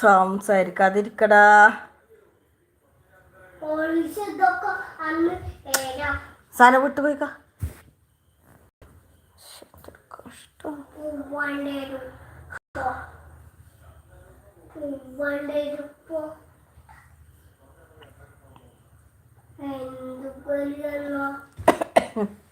സംസാരിക്കാതിരിക്കടാ. സാന വിട്ടു പോയിക്ക എന്ത്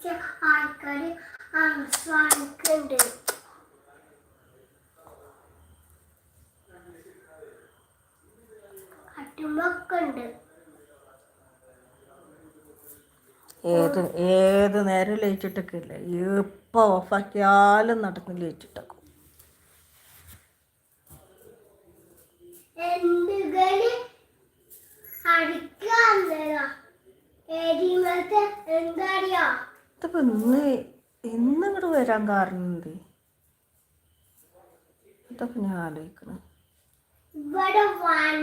പേരല്ലോ മറ്റേ ആൾക്കാര് ആസ്വാദിക്കുന്നുണ്ട് കട്ടുമ്പൊക്കെ ഉണ്ട്. ഏത് ഏത് നേരം ലൈറ്റ് ഇട്ടൊക്കെയില്ല? എപ്പോൾ ഓഫാക്കിയാലും നടക്കും ലൈറ്റ് ഇതിപ്പോൾ ഇന്ന് ഇന്ന് ഇങ്ങോട്ട് വരാൻ കാരണം എന്ത്? ഇതൊക്കെ ഞാൻ ആലോചിക്കണം. അവിടെ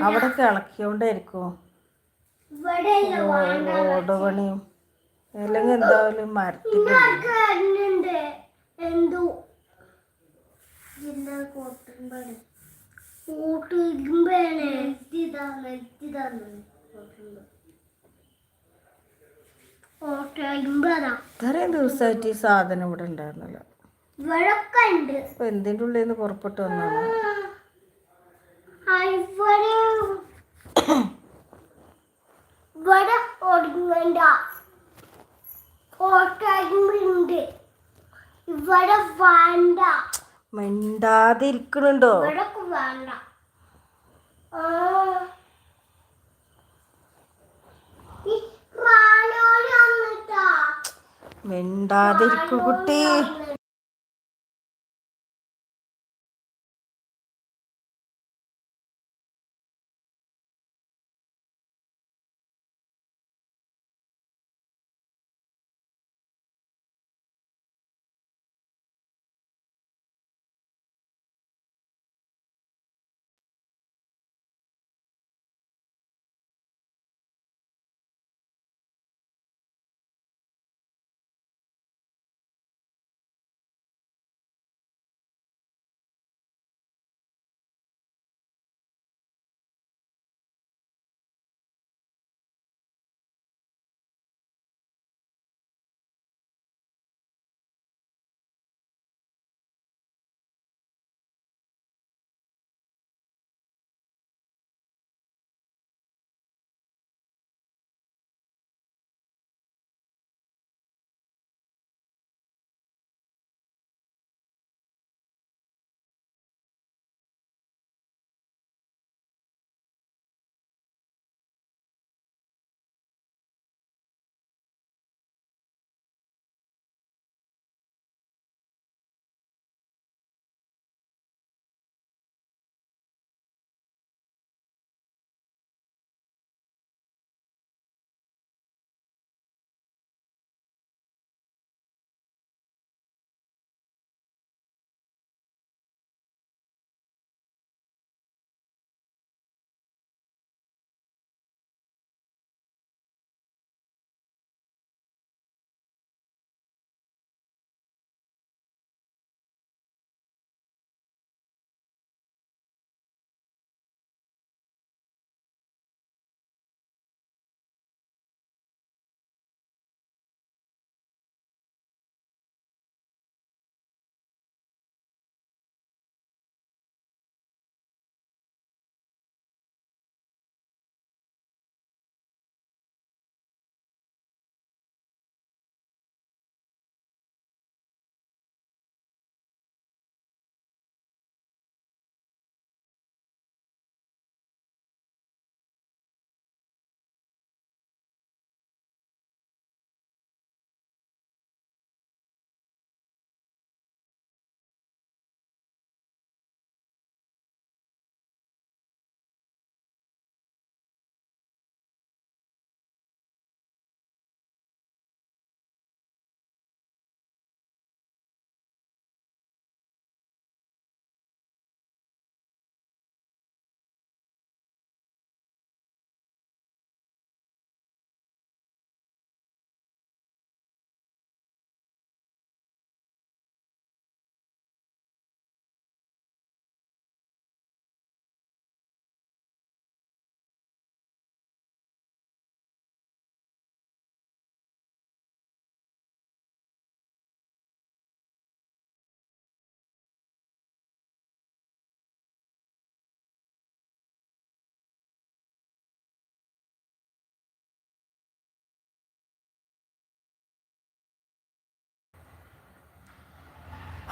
അവിടെയൊക്കെ ഇളക്കിയോണ്ടായിരിക്കും? ഓട് പണിയും. അല്ലെങ്കിൽ എന്തായാലും മരത്തിന്റെ എന്തോ? ജില്ലാ കോട്ടുമ്പാണ് ഇത്രയും ദിവസമായിട്ട് ഈ സാധനം ഇവിടെ ഉണ്ടായിരുന്നില്ല. അപ്പോൾ എന്തിന്റെ ഉള്ളിൽ നിന്ന് പുറപ്പെട്ട് വന്നാണ് ഇവിടെ വേണ്ട. ഈ മിണ്ടാതിരിക്കു കുട്ടി.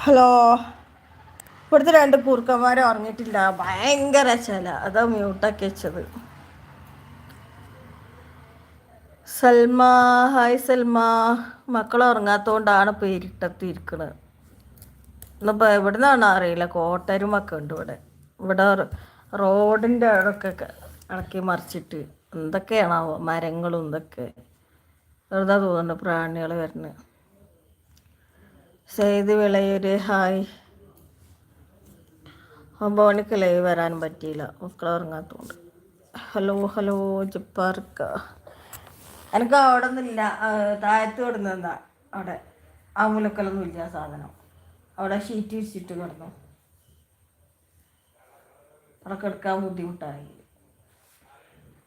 ഹലോ. ഇവിടുത്തെ രണ്ട് കൂർക്കന്മാരെ ഉറങ്ങിയിട്ടില്ല. ഭയങ്കര ചില. അതാ മ്യൂട്ടൊക്കെ വെച്ചത്. സൽമ. ഹായ് സൽമ. മക്കൾ ഉറങ്ങാത്തതുകൊണ്ടാണ് പേരിട്ടത്തിരിക്കണത് ഇന്നിപ്പോൾ എവിടെ നിന്നാണ് അറിയില്ല കോട്ടരുമൊക്കെ ഉണ്ട് ഇവിടെ. ഇവിടെ റോഡിന്റെ അവിടെയൊക്കെ ഇളക്കി മറിച്ചിട്ട്. എന്തൊക്കെയാണാവോ മരങ്ങളും ഇതൊക്കെ. വെറുതെ തോന്നുന്നുണ്ട് പ്രാണികൾ വരുന്നത് സെയ്ത് വിളയൊരു ഹായ്. ഒമ്പത് മണിക്ക് ലൈവ് വരാൻ പറ്റിയില്ല. മക്കളെ ഉറങ്ങാത്തതുകൊണ്ട് ഹലോ ഹലോ ജപ്പാർക്ക. എനിക്ക് അവിടെ നിന്നില്ല താഴത്ത് കിടന്നെന്താ അവിടെ ആ മുലക്കലൊന്നും ഇല്ല സാധനം. അവിടെ ഷീറ്റ് വിരിച്ചിട്ട് കിടന്നു. അവിടെ കിടക്കാൻ ബുദ്ധിമുട്ടായി.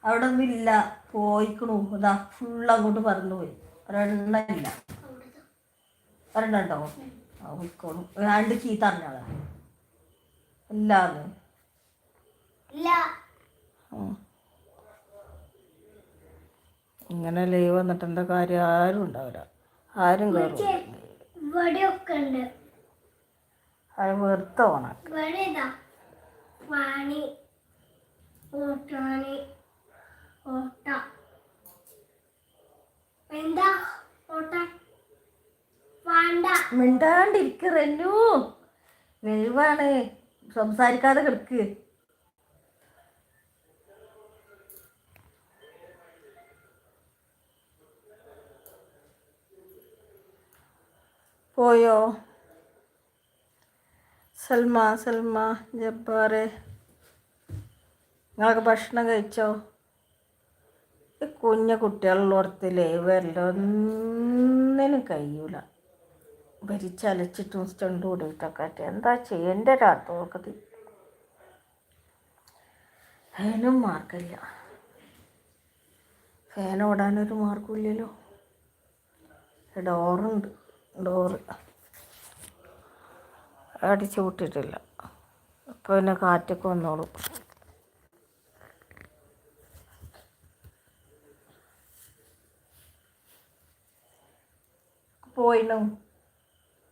അവിടെ ഒന്നും ഇല്ല പോയിക്കണു. അതാ ഫുൾ അങ്ങോട്ട് പറന്നു പോയി ഒരെണ്ണ ഇല്ല. ഒരെണ്ണം ഉണ്ടോ ആ പോയിക്കോളും. ആണ്ട് ചീത്ത അറിഞ്ഞാളെ ഇങ്ങനെ ലീവ് വന്നിട്ട് എന്താ കാര്യം? ആരും ഉണ്ടാവില്ല. ആരും കയറും അത് വെറുത്ത ഓണം വാണി ഓട്ടാണി ഓട്ട. എന്താ? ഓട്ട. വേണ്ട. മിണ്ടാണ്ടിരിക്കറന്നു ലൈവാണ് സംസാരിക്കാതെ കിടക്ക്. പോയോ? സൽമ സൽമ ജബ്ബാറെ. നിങ്ങളൊക്കെ ഭക്ഷണം കഴിച്ചോ? കുഞ്ഞ കുട്ടികളുള്ളടത്ത് ലൈവല്ല ഒന്നിനും കഴിയൂല. ഭരിച്ചലച്ചിട്ടും സ്റ്റണ്ട് കൂടിയിട്ടൊക്കെ എന്താ ചെയ്യേണ്ട രാത്രി ഫാനും മാർക്കില്ല ഫാൻ ഓടാനൊരു മാർഗമില്ലല്ലോ. ഡോറുണ്ട്. ഡോറ്. അടിച്ചു വിട്ടിട്ടില്ല അപ്പോൾ പിന്നെ കാറ്റൊക്കെ വന്നോളും. പോയിണു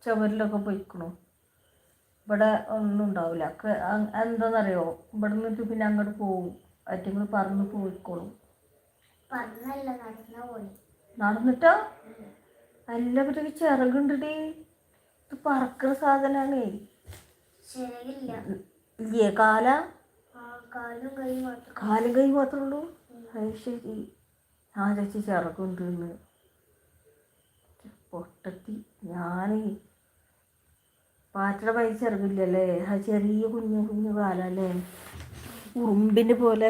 ചുമരിലൊക്കെ പോയിക്കണു. ഇവിടെ ഒന്നും ഉണ്ടാവില്ല. എന്താണെന്നറിയോ ഇവിടെ നിന്നിട്ട് പിന്നെ അങ്ങോട്ട് പോവും. അറ്റങ്ങൾ പറന്ന് പോയിക്കോളും. നടന്നിട്ടോ? നടന്നിട്ടോ എല്ലാവരും ചിറകുണ്ടടി. ഇത് പറക്കുന്ന സാധനമാണേ ഇല്ലേ കാല? ആ കാലും കൈ മാത്രമേ ഉള്ളൂ? അത് ശരി. ഞാൻ ചേച്ചി ചിറകുണ്ട് പൊട്ടത്തി. ഞാൻ പാറ്റയുടെ പൈസ ചെറുതില്ലല്ലേ ആ ചെറിയ കുഞ്ഞു കുഞ്ഞു കാലല്ലേ ഉറുമ്പിന്റെ പോലെ.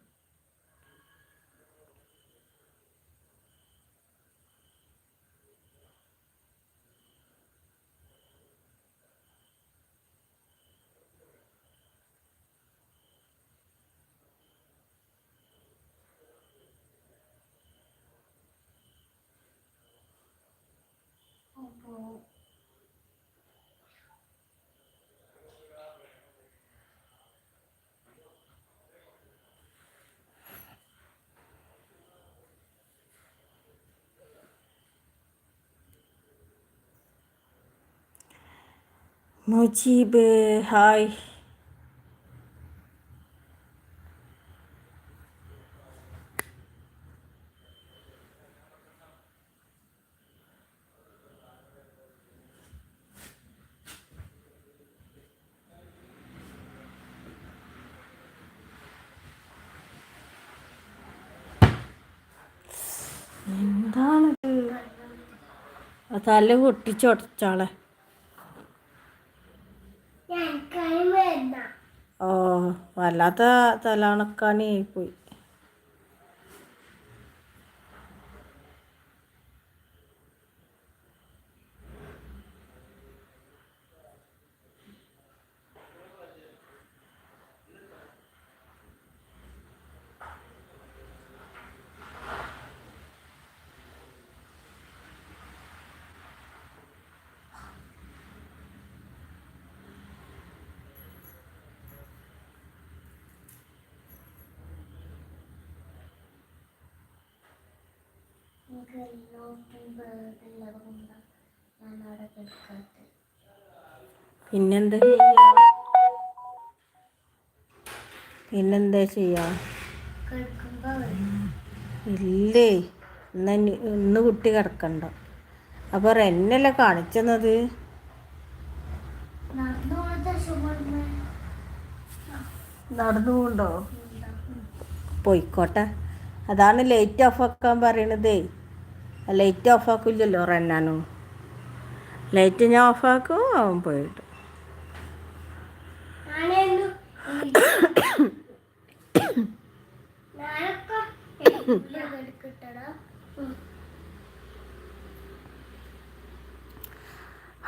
മുജീബ് ഹായ്. എന്താണിത്? തല പൊട്ടിച്ചൊടച്ചാളെ ഞാൻ കൈ വരുന്ന ഓ വല്ലാത്ത തലണക്കാണി ആയിപ്പോയി. എനിക്ക് എല്ലാവർക്കും വേദനയുള്ളതുകൊണ്ട് ഞാൻ അവിടെ കിടക്കാത്തത് പിന്നെന്താ ചെയ്യാ പിന്നെന്താ ചെയ്യാ? കിടക്കുമ്പോൾ ഇല്ലേ. ഇന്ന് ഇനി- ഇന്ന് കുട്ടി കിടക്കണ്ട? അപ്പോൾ എന്നല്ലേ കാണിച്ചത് നടന്നു പോണത്തെ സുഖം നടന്നു പോണ്ടോ പോയിക്കോട്ടെ. അതാണ് ലേറ്റ് ഓഫ് ആക്കാൻ പറയണതേ. ലൈറ്റ് ഓഫ് ആക്കില്ലല്ലോ റന്നാനും. ലൈറ്റ് ഞാൻ ഓഫ് ആക്കും അവൻ പോയിട്ട്.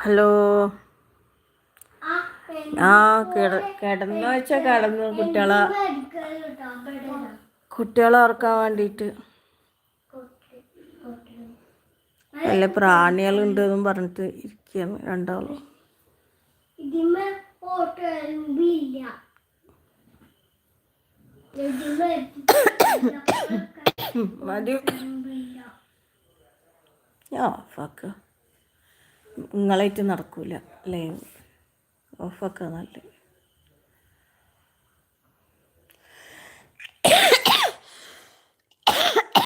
ഹലോ. ആ ആ കിട കിടന്നു വെച്ചാൽ കിടന്നു കുട്ടികളെ. കുട്ടികളെ ഓർക്കാൻ വേണ്ടിയിട്ട് കൊട്ടി കൊട്ടി വല്ല പ്രാണികളുണ്ടെന്നും പറഞ്ഞിട്ട് ഇരിക്കുകയാണ് രണ്ടാളും. മതി. നിങ്ങളായിട്ട് നടക്കൂല. അല്ലേ? ഓഫാക്ക നല്ല